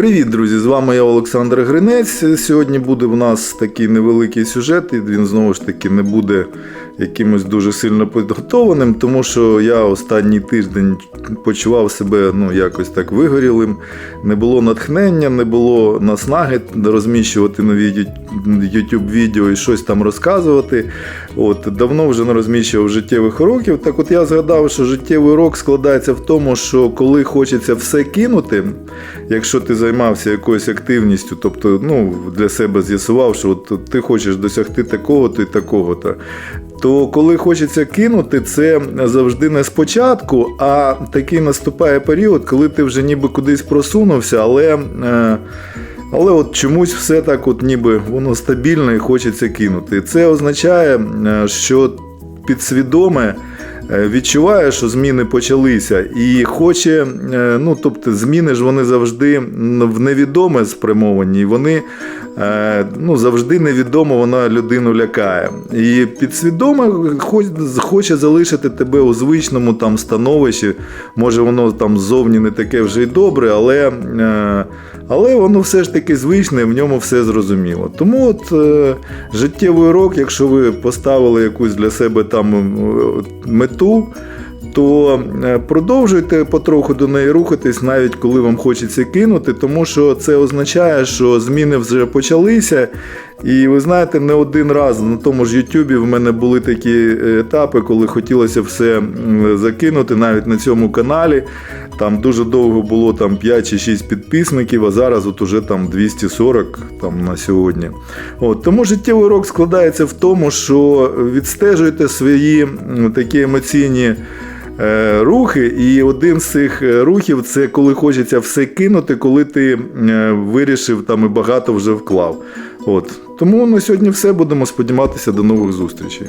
Привіт, друзі! З вами я Олександр Гринець. Сьогодні буде в нас такий невеликий сюжет, і він знову ж таки не буде якимось дуже сильно підготованим, тому що я останній тиждень почував себе ну, якось так вигорілим. Не було натхнення, не було наснаги розміщувати нові YouTube відео і щось там розказувати. От, давно вже не розміщував життєвих уроків. Так от я згадав, що життєвий урок складається в тому, що коли хочеться все кинути, якщо ти займався якоюсь активністю, тобто ну, для себе з'ясував, що от ти хочеш досягти такого-то і такого-то. То коли хочеться кинути, це завжди не спочатку, а такий наступає період, коли ти вже ніби кудись просунувся, але. Е, але от чомусь все так, от ніби воно стабільно і хочеться кинути. Це означає, е, що підсвідоме е, відчуває, що зміни почалися, і хоче, ну тобто, зміни ж вони завжди в невідоме спрямовані, і вони ну, завжди невідомо вона людину лякає. І підсвідоме хоч- хоче залишити тебе у звичному там становищі. Може, воно там ззовні не таке вже й добре, але. е, але воно все ж таки звичне, в ньому все зрозуміло. Тому от е, життєвий урок, якщо ви поставили якусь для себе там е, мету, то е, продовжуйте потроху до неї рухатись, навіть коли вам хочеться кинути, тому що це означає, що зміни вже почалися. І ви знаєте, не один раз на тому ж Ютубі в мене були такі етапи, коли хотілося все закинути, навіть на цьому каналі. Там дуже довго було там 5 чи 6 підписників, а зараз от уже там 240 там, на сьогодні. От, тому життєвий урок складається в тому, що відстежуйте свої такі емоційні. Е, Рухи, і один з цих е, рухів це коли хочеться все кинути, коли ти е, вирішив там і багато вже вклав. От. Тому на сьогодні все. Будемо сподіватися до нових зустрічей.